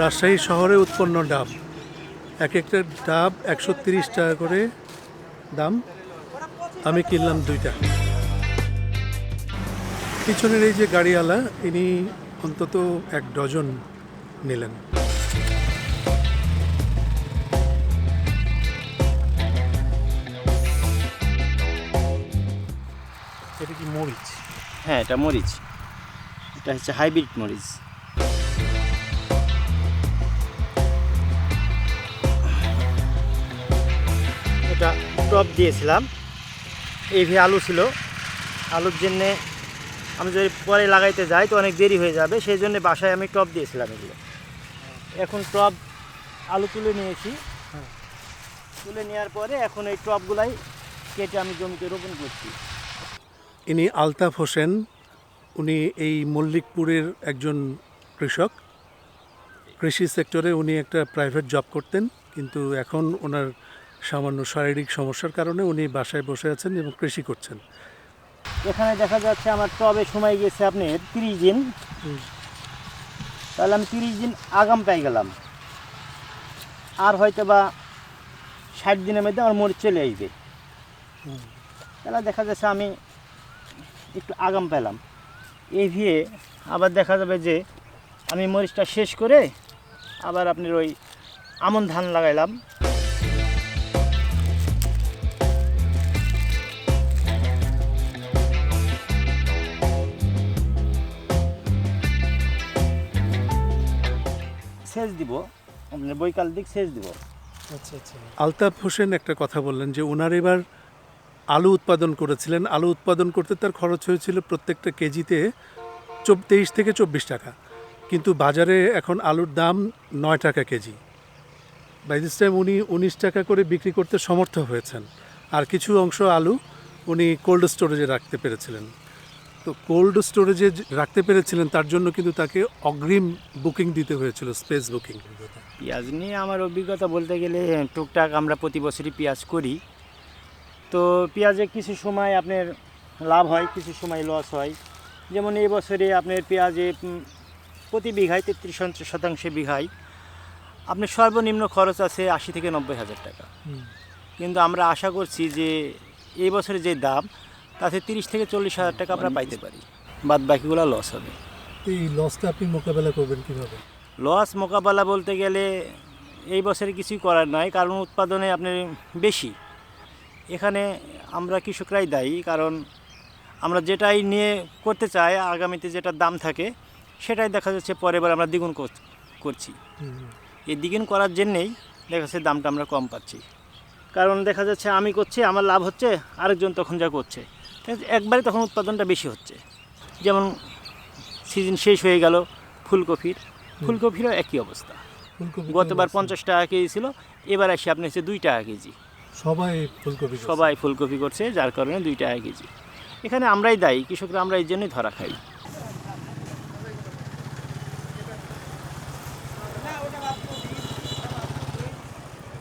রাজশাহী শহরে উৎপন্ন ডাব। এক একটা ডাব একশো তিরিশ টাকা করে দাম। আমি কিনলাম দুইটা। পিছনের এই যে গাড়িওয়ালা ইনি অন্তত এক ডজন নিলেন। এটা কি মরিচ? হ্যাঁ এটা মরিচ। এটা হচ্ছে হাইব্রিড মরিচ। টপ দিয়েছিলাম। এইভাবে আলু ছিল। আলুর জন্যে আমি যদি পরে লাগাইতে যাই তো অনেক দেরি হয়ে যাবে সেই জন্য বাসায় আমি টপ দিয়েছিলাম এগুলো। এখন টপ আলু তুলে নিয়েছি। তুলে নেওয়ার পরে এখন এই টপগুলাই কেটে আমি জমিতে রোপণ করছি। ইনি আলতাফ হোসেন। উনি এই মল্লিকপুরের একজন কৃষক। কৃষি সেক্টরে উনি একটা প্রাইভেট জব করতেন কিন্তু এখন ওনার সামান্য শারীরিক সমস্যার কারণে উনি বাসায় বসে আছেন এবং কৃষি করছেন। এখানে দেখা যাচ্ছে আমার টবে সময় গেছে আপনি তিরিশ দিন। তাহলে আমি তিরিশ দিন আগাম পেয়ে গেলাম। আর হয়তো বা ষাট দিনের মধ্যে আমার মরিচ চলে আসবে। তাহলে দেখা যাচ্ছে আমি একটু আগাম পেলাম। এই ভিয়ে আবার দেখা যাবে যে আমি মরিচটা শেষ করে আবার আপনার ওই আমন ধান লাগাইলাম। সেচ দিব আপনার বৈকাল দিক সেচ দিব। আচ্ছা আচ্ছা। আলতাফ হোসেন একটা কথা বললেন যে ওনার এবার আলু উৎপাদন করেছিলেন। আলু উৎপাদন করতে তার খরচ হয়েছিল প্রত্যেকটা কেজিতে চব তেইশ থেকে চব্বিশ টাকা। কিন্তু বাজারে এখন আলুর দাম নয় টাকা কেজি। বাই দিস টাইম উনি উনিশ টাকা করে বিক্রি করতে সমর্থ হয়েছেন। আর কিছু অংশ আলু উনি কোল্ড স্টোরেজে রাখতে পেরেছিলেন। তো কোল্ড স্টোরেজে রাখতে পেরেছিলেন তার জন্য কিন্তু তাকে অগ্রিম বুকিং দিতে হয়েছিল স্পেস বুকিং। পেঁয়াজ নিয়ে আমার অভিজ্ঞতা বলতে গেলে টুকটাক আমরা প্রতি বছরই পেঁয়াজ করি। তো পেঁয়াজে কিছু সময় আপনার লাভ হয় কিছু সময় লস হয়। যেমন এই বছরে আপনার পেঁয়াজে প্রতি বিঘায় তেত্রিশ শতাংশ বিঘায় আপনার সর্বনিম্ন খরচ আছে আশি থেকে নব্বই হাজার টাকা। কিন্তু আমরা আশা করছি যে এই বছরে যে দাম তাতে তিরিশ থেকে চল্লিশ হাজার টাকা আমরা পাইতে পারি। বাদ বাকিগুলো লস হবে। এই লসটা আপনি মোকাবেলা করবেন কীভাবে? লস মোকাবেলা বলতে গেলে এই বছরে কিছুই করার নয় কারণ উৎপাদনে আপনার বেশি। এখানে আমরা কৃষকরাই দায়ী কারণ আমরা যেটাই নিয়ে করতে চাই আগামীতে যেটা দাম থাকে সেটাই দেখা যাচ্ছে পরের বার আমরা দ্বিগুণ কর- করছি। এই দ্বিগুণ করার জন্যেই দেখা যাচ্ছে দামটা আমরা কম পাচ্ছি। কারণ দেখা যাচ্ছে আমি করছি আমার লাভ হচ্ছে আরেকজন তখন যা করছে? একবারে তখন উৎপাদনটা বেশি হচ্ছে। যেমন সিজন শেষ হয়ে গেল ফুলকপির। ফুলকপিরও একই অবস্থা। গতবার পঞ্চাশ টাকা কেজি ছিল এবার এসে আপনি হচ্ছে দুই টাকা কেজি। সবাই ফুলকপি সবাই ফুলকপি করছে যার কারণে দুই টাকা কেজি। এখানে আমরাই দায়ী কৃষকরা আমরা এই জন্যই ধরা খাই।